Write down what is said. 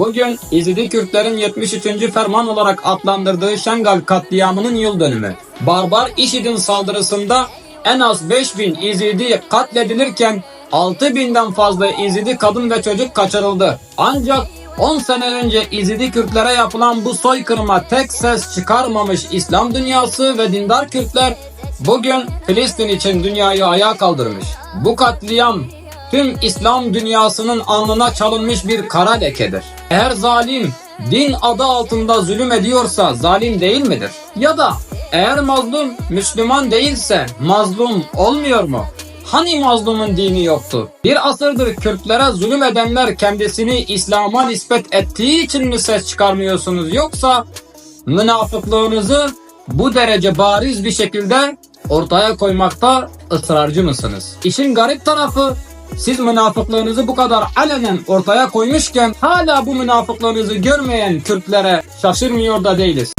Bugün İzidi Kürtlerin 73. ferman olarak adlandırdığı Şengal katliamının yıl dönümü. Barbar IŞİD'in saldırısında en az 5000 İzidi katledilirken 6000'den fazla İzidi kadın ve çocuk kaçırıldı. Ancak 10 sene önce İzidi Kürtlere yapılan bu soykırıma tek ses çıkarmamış İslam dünyası ve dindar Kürtler bugün Filistin için dünyayı ayağa kaldırmış. Bu katliam tüm İslam dünyasının alnına çalınmış bir kara lekedir. Eğer zalim din adı altında zulüm ediyorsa zalim değil midir? Ya da eğer mazlum Müslüman değilse mazlum olmuyor mu? Hani mazlumun dini yoktu? Bir asırdır Kürtlere zulüm edenler kendisini İslam'a nispet ettiği için mi ses çıkarmıyorsunuz yoksa münafıklığınızı bu derece bariz bir şekilde ortaya koymakta ısrarcı mısınız? İşin garip tarafı siz münafıklığınızı bu kadar alenen ortaya koymuşken hala bu münafıklığınızı görmeyen Kürtlere şaşırmıyor da değiliz.